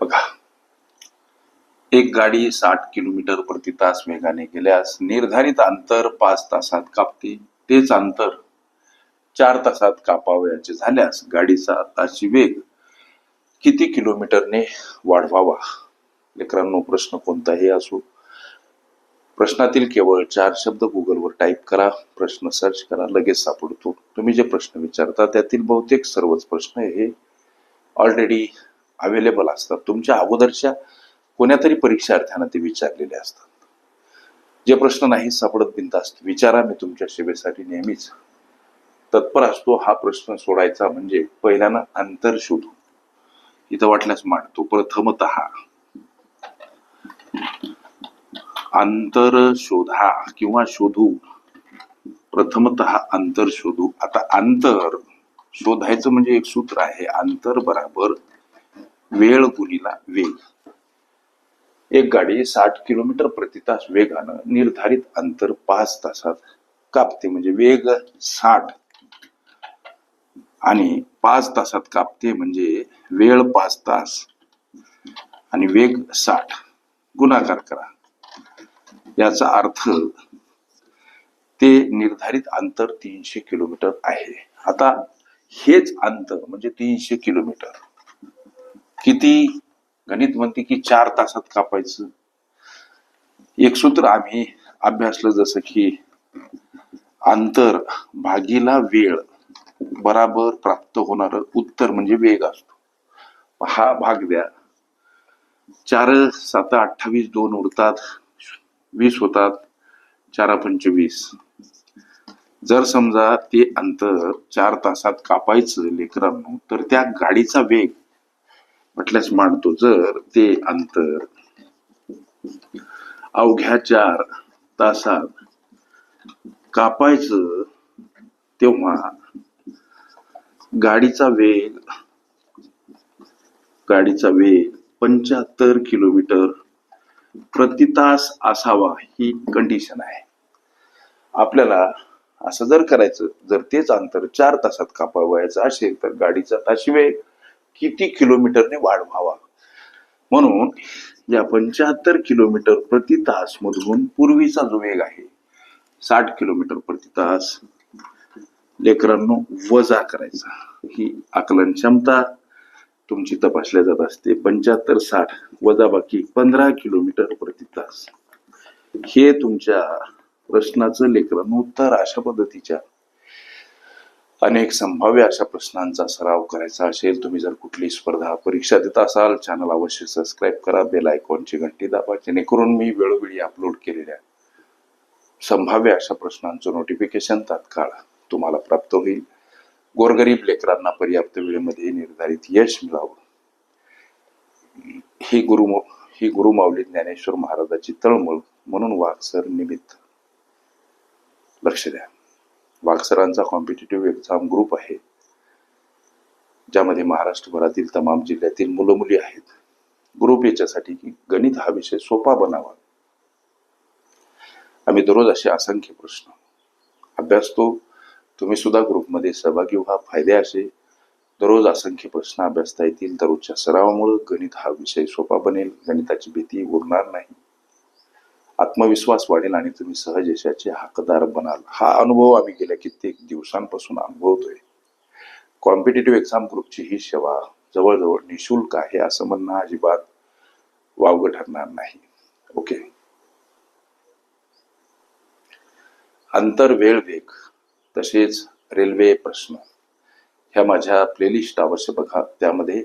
बघा. एक गाडी साठ किलोमीटर प्रति तास वेगाने गेल्यास निर्धारित अंतर पाच तासात कापते. तेच अंतर चार तासात कापावयाचे झाल्यास गाडीचा आताची वेग किती किलोमीटरने वाढवावा? लेकरांनो प्रश्न कोणताही असो. प्रश्नातील केवळ चार शब्द गुगलवर टाईप करा. प्रश्न सर्च करा लगेच सापडतो. तुम्ही जे प्रश्न विचारता त्यातील बहुतेक सर्वच प्रश्न हे ऑलरेडी अवेलेबल असतात. तुमच्या अगोदरच्या कोण्यातरी परीक्षार्थ्यांना ते विचारलेले असतात. जे प्रश्न नाही सापडत बिनतास्त विचारा मी तुमच्या सेवेसाठी नेहमीच. तत्पर असतो हा प्रश्न सोडायचा म्हणजे पहिल्यानं अंतर शोधू इथं वाटल्यास मांडतो. प्रथमत अंतर शोधा किंवा शोधू. प्रथमत अंतर शोधू. आता अंतर शोधायचं म्हणजे एक सूत्र आहे. अंतर बराबर वेळ गुणिला वेग. एक गाडी साठ किलोमीटर प्रति तास वेगानं निर्धारित अंतर पाच तासात कापते म्हणजे वेग साठ. आणि पाच तासात कापते म्हणजे वेळ पाच तास आणि वेग साठ. गुणाकार करा. याचा अर्थ ते निर्धारित अंतर तीनशे किलोमीटर आहे. आता हेच अंतर म्हणजे तीनशे किलोमीटर. किती गणित म्हणते की चार तासात कापायचं. एक सूत्र आम्ही अभ्यासलं जसं की अंतर भागीला वेळ बराबर प्राप्त होणार उत्तर म्हणजे वेग असतो. हा भाग द्या. चार सात अठ्ठावीस दोन उरतात वीस होतात चारा पंचवीस जर समजा ते अंतर चार तासात कापायचं लेकरांनो तर त्या गाडीचा वेग म्हटल्यास मांडतो. जर ते अंतर अवघ्या चार तासात कापायचं तेव्हा गाडीचा वेग गाडीचा वेग पंच्याहत्तर किलोमीटर प्रति तास असावा ही कंडिशन आहे. आपल्याला असं जर करायचं जर तेच अंतर चार तासात कापावायचं असेल तर गाडीचा ताशी वेग किती किलोमीटरने वाढवावा? म्हणून या पंच्याहत्तर किलोमीटर प्रति तास मधून पूर्वीचा जो वेग आहे साठ किलोमीटर प्रति तास लेकरांनो वजा करायचा. ही आकलन क्षमता तुमची तपासल्या जात असते. पंच्याहत्तर साठ वजा बाकी पंधरा किलोमीटर प्रति तास. हे तुमच्या प्रश्नाचं लेकरांनो उत्तर अशा पद्धतीच्या अनेक संभाव्य अशा प्रश्नांचा सराव करायचा असेल तुम्ही जर कुठली स्पर्धा परीक्षा देत असाल चॅनल अवश्य सबस्क्राईब करा बेल आयकॉनची घंटी दाबा जेणेकरून मी वेळोवेळी अपलोड केलेल्या संभाव्य अशा प्रश्नांचं नोटिफिकेशन तात्काळ तुम्हाला प्राप्त होईल. गोरगरीब लेकरांना पर्याप्त वेळेमध्ये निर्धारित यश मिळावं. ही गुरु ही गुरुमाऊली ज्ञानेश्वर महाराजाची तळमळ म्हणून वाक्सर निमित्त. लक्ष द्या. वागसरांचा कॉम्पिटेटिव्ह एक्झाम ग्रुप आहे. ज्यामध्ये महाराष्ट्रभरातील तमाम जिल्ह्यातील मुलं मुली आहेत. ग्रुप याच्यासाठी की गणित हा विषय सोपा बनावा. आम्ही दररोज असे असंख्य प्रश्न. अभ्यासतो तुम्ही सुद्धा ग्रुपमध्ये सहभागी व्हा. फायदे असे. दररोज असंख्य प्रश्न अभ्यासता येतील दररोजच्या सरावामुळे गणित हा विषय सोपा बनेल. गणिताची भीती उरणार नाही. आत्मविश्वास वाढेल आणि तुम्ही सहज यशाचे हकदार बनाल. हा अनुभव आम्ही गेल्या कित्येक दिवसांपासून अनुभवतोय. कॉम्पिटेटिव्ह एक्झाम ग्रुपची ही सेवा जवळजवळ निशुल्क आहे असं म्हणणं अजिबात वावग ठरणार नाही. ओके? अंतर वेळ वेग तसेच रेल्वे प्रश्न. ह्या माझ्या प्लेलिस्ट अवश्य बघा. त्यामध्ये